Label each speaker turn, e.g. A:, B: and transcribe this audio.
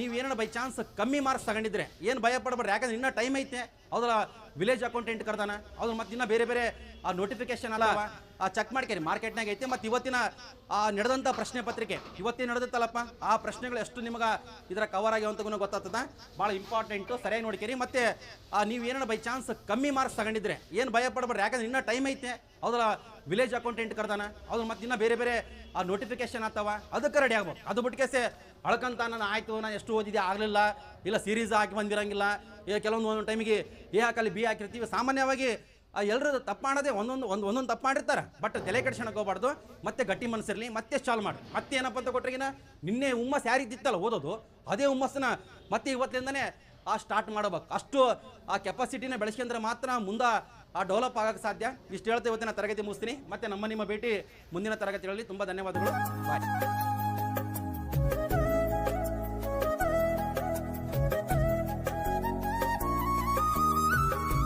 A: ನೀವು ಏನಾರ by chance ಕಮ್ಮಿ ಮಾರ್ಕ್ಸ್ ತಗೊಂಡಿದ್ರೆ ಏನು ಭಯ ಪಡಬೇಡ್ರಿ ಯಾಕಂದ್ರೆ ಇನ್ನೂ ಟೈಮ್ ಐತೆ. ಹೌದಲ್ಲ ವಿಲೇಜ್ ಅಕೌಂಟೆಂಟ್ ಕರ್ದಾನ? ಅವ್ರು ಮತ್ತೆ ಇನ್ನೂ ಬೇರೆ ಬೇರೆ ಆ ನೋಟಿಫಿಕೇಶನ್ ಅಲ್ಲ ಆ ಚೆಕ್ ಮಾಡ್ಕೇರಿ ಮಾರ್ಕೆಟ್ನಾಗ ಐತೆ ಮತ್ತು ಇವತ್ತಿನ ಆ ನಡೆದಂಥ ಪ್ರಶ್ನೆ ಪತ್ರಿಕೆ ಇವತ್ತೇ ನಡೆದತ್ತಲ್ಲಪ್ಪ? ಆ ಪ್ರಶ್ನೆಗಳು ಎಷ್ಟು ನಿಮಗೆ ಇದರ ಕವರ್ ಆಗ್ಯಾವಂತಗೂ ಗೊತ್ತಾಗ್ತದ? ಭಾಳ ಇಂಪಾರ್ಟೆಂಟು ಸರಿಯಾಗಿ ನೋಡ್ಕೇರಿ ಮತ್ತೆ ನೀವು ಏನಾರ ಬೈ ಚಾನ್ಸ್ ಕಮ್ಮಿ ಮಾರ್ಕ್ಸ್ ತಗೊಂಡಿದ್ರೆ ಏನು ಭಯ ಪಡಬೇಡ್ರಿ ಯಾಕಂದ್ರೆ ಇನ್ನೂ ಟೈಮ್ ಐತೆ. ಅವ್ರ ವಿಲೇಜ್ ಅಕೌಂಟೆಂಟ್ ಕರ್ದಾನ? ಅವ್ರು ಮತ್ತೆ ಇನ್ನೂ ಬೇರೆ ಬೇರೆ ಆ ನೋಟಿಫಿಕೇಶನ್ ಆಗ್ತಾವ ಅದಕ್ಕೆ ರೆಡಿ ಆಗ್ಬೇಕು. ಅದು ಬಿಟ್ಕೇಸೆ ಅಳ್ಕಂತ ನಾನು ಆಯಿತು ನಾನು ಎಷ್ಟು ಓದಿದೆ ಆಗಲಿಲ್ಲ ಇಲ್ಲ ಸೀರೀಸ್ ಹಾಕಿ ಬಂದಿರಂಗಿಲ್ಲ ಕೆಲವೊಂದು ಒಂದೊಂದು ಟೈಮಿಗೆ ಎ ಹಾಕಲಿ ಬಿ ಹಾಕಿರ್ತೀವಿ. ಸಾಮಾನ್ಯವಾಗಿ ಎಲ್ಲರೂ ತಪ್ಪು ಮಾಡೋದೇ ಒಂದೊಂದು, ಒಂದು, ಒಂದೊಂದು ತಪ್ಪು ಮಾಡಿರ್ತಾರೆ. ಬಟ್ ತಲೆ ಕೆಡ್ಸೋಣಕ್ಕೆ ಹೋಗ್ಬಾರ್ದು, ಮತ್ತೆ ಗಟ್ಟಿ ಮನಸ್ಸಿರಲಿ, ಮತ್ತೆ ಸ್ಟಾಲ್ ಮಾಡಿ. ಮತ್ತೆ ಏನಪ್ಪ ಅಂತ ಕೊಟ್ಟರೆಗಿನ ನಿನ್ನೆ ಹುಮ್ಮಸ್ ಯಾರಿದ್ದಿತ್ತಲ್ಲ ಓದೋದು, ಅದೇ ಹುಮ್ಮಸ್ಸನ್ನ ಮತ್ತೆ ಇವತ್ತಿಂದನೇ, ಆ ಸ್ಟಾರ್ಟ್ ಮಾಡಬೇಕು. ಅಷ್ಟು, ಆ ಕೆಪಾಸಿಟಿನ ಬೆಳೆಸ್ಕೊಂಡ್ರೆ ಮಾತ್ರ ಮುಂದೆ, ಆ ಡೆವಲಪ್ ಆಗೋಕ್ಕೆ ಸಾಧ್ಯ. ಇಷ್ಟು ಹೇಳ್ತಾ ಇವತ್ತಿನ ತರಗತಿ ಮುಗಿಸ್ತೀನಿ. ಮತ್ತೆ ನಮ್ಮ ನಿಮ್ಮ ಭೇಟಿ ಮುಂದಿನ ತರಗತಿಗಳಲ್ಲಿ. ತುಂಬ ಧನ್ಯವಾದಗಳು. ಬಾಯ್